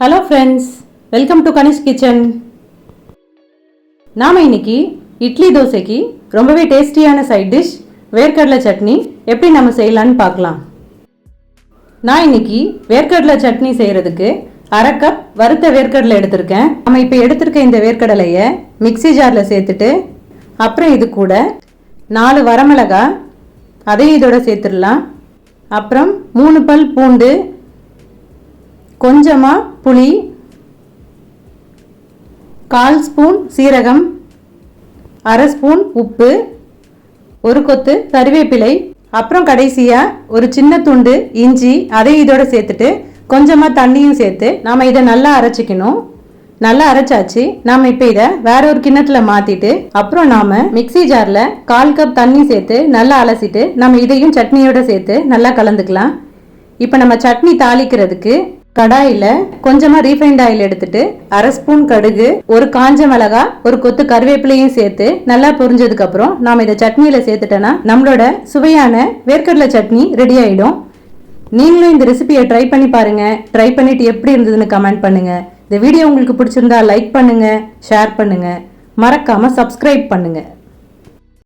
Hello friends welcome to Kanish kitchen நாம் இன்னைக்கு இட்லி தோசைக்கு ரொம்பவே டேஸ்டியான சைட் டிஷ் வேர்க்கடலை சட்னி எப்படி நம்ம செய்யலான்னு பார்க்கலாம். நான் இன்னைக்கு வேர்க்கடலை சட்னி செய்கிறதுக்கு அரை கப் வறுத்த வேர்க்கடலை எடுத்திருக்கேன். நம்ம இப்போ எடுத்திருக்க இந்த வேர்க்கடலையை மிக்ஸி ஜாரில் சேர்த்துட்டு அப்புறம் இது கூட நாலு வரமிளகாய் அதையும் இதோட சேர்த்துடலாம். அப்புறம் மூணு பல் பூண்டு கொஞ்சமாக புளி கால் ஸ்பூன் சீரகம் அரை ஸ்பூன் உப்பு ஒரு கொத்து கருவேப்பிலை அப்புறம் கடைசியாக ஒரு சின்ன துண்டு இஞ்சி அதையும் இதோட சேர்த்துட்டு கொஞ்சமாக தண்ணியும் சேர்த்து நாம் இதை நல்லா அரைச்சிக்கணும். நல்லா அரைச்சாச்சு. நாம் இப்போ இதை வேற ஒரு கிண்ணத்தில் மாற்றிட்டு அப்புறம் நாம் மிக்ஸி ஜாரில் கால் கப் தண்ணி சேர்த்து நல்லா அலசிட்டு நம்ம இதையும் சட்னியோட சேர்த்து நல்லா கலந்துக்கலாம். இப்போ நம்ம சட்னி தாளிக்கிறதுக்கு கடாயில் கொஞ்சமாக ரீஃபைண்ட் ஆயில் எடுத்துட்டு அரை ஸ்பூன் கடுகு ஒரு காஞ்ச மிளகா ஒரு கொத்து கருவேப்பிலையும் சேர்த்து நல்லா பொரிஞ்சதுக்கு அப்புறம் நாம் இதை சட்னியில் சேர்த்துட்டோன்னா நம்மளோட சுவையான வேர்க்கடலை சட்னி ரெடி ஆயிடும். நீங்களும் இந்த ரெசிபியை ட்ரை பண்ணி பாருங்க. ட்ரை பண்ணிட்டு எப்படி இருந்ததுன்னு கமெண்ட் பண்ணுங்க. இந்த வீடியோ உங்களுக்கு பிடிச்சிருந்தா லைக் பண்ணுங்க ஷேர் பண்ணுங்க. மறக்காம சப்ஸ்கிரைப் பண்ணுங்க.